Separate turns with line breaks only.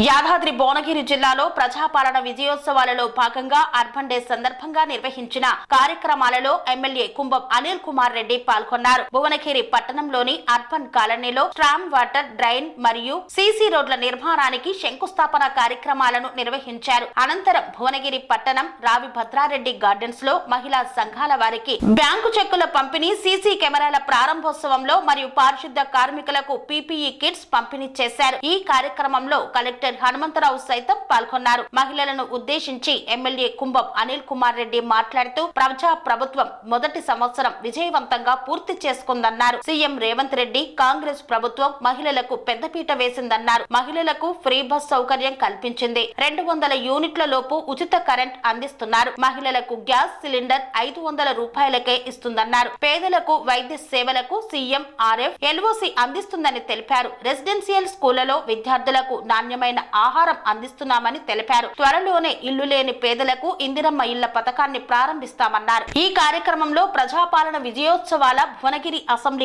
యాదాద్రి భువనగిరి జిల్లాలో ప్రజాపాలన విజయోత్సవాలలో భాగంగా urban day సందర్భంగా నిర్వహించిన కార్యక్రమాలలో ఎమ్మెల్యే కుంభం అనిల్ కుమార్ రెడ్డి పాల్గొన్నారు. భువనగిరి పట్టణంలోని అర్బన్ కాలనీలో స్ట్రామ్ వాటర్ డ్రైన్ మరియు సీసీ రోడ్ల నిర్మాణానికి శంకుస్థాపన కార్యక్రమాలను నిర్వహించారు. అనంతరం భువనగిరి పట్టణం రావి భద్రారెడ్డి గార్డెన్స్లో మహిళా సంఘాల వారికి బ్యాంకు చెక్కుల పంపిణీ సీసీ కెమెరాల ప్రారంభోత్సవంలో మరియు పారిశుద్ధ కార్మికులకు పీపీఈ కిట్స్ పంపిణీ చేశారు. ఈ కార్యక్రమంలో కలెక్టర్ హనుమంతరావు సైతం పాల్గొన్నారు. మహిళలను ఉద్దేశించి ఎమ్మెల్యే కుంభం అనిల్ కుమార్ రెడ్డి మాట్లాడుతూ ప్రజా ప్రభుత్వం మొదటి సంవత్సరం విజయవంతంగా పూర్తి చేసుకుందన్నారు. సీఎం రేవంత్ రెడ్డి కాంగ్రెస్ ప్రభుత్వం మహిళలకు పెద్దపీట వేసిందన్నారు. మహిళలకు ఫ్రీ బస్ సౌకర్యం కల్పించింది. రెండు వందల యూనిట్ల లోపు ఉచిత కరెంట్ అందిస్తున్నారు. మహిళలకు గ్యాస్ సిలిండర్ ఐదు వందల రూపాయలకే ఇస్తుందన్నారు. పేదలకు వైద్య సేవలకు సీఎం ఆర్ఎఫ్ ఎల్ఓసి అందిస్తుందని తెలిపారు. రెసిడెన్షియల్ స్కూళ్ళలో విద్యార్థులకు నాణ్యమైన నాణ్యమైన ఆహారం అందిస్తున్నామని తెలిపారు. త్వరలోనే ఇల్లు లేని పేదలకు ఇందిరమ్మ ఇళ్ళ పథకాన్ని ప్రారంభిస్తామన్నారు. ఈ కార్యక్రమంలో ప్రజాపాలన విజయోత్సవాల భువనగిరి అసెంబ్లీ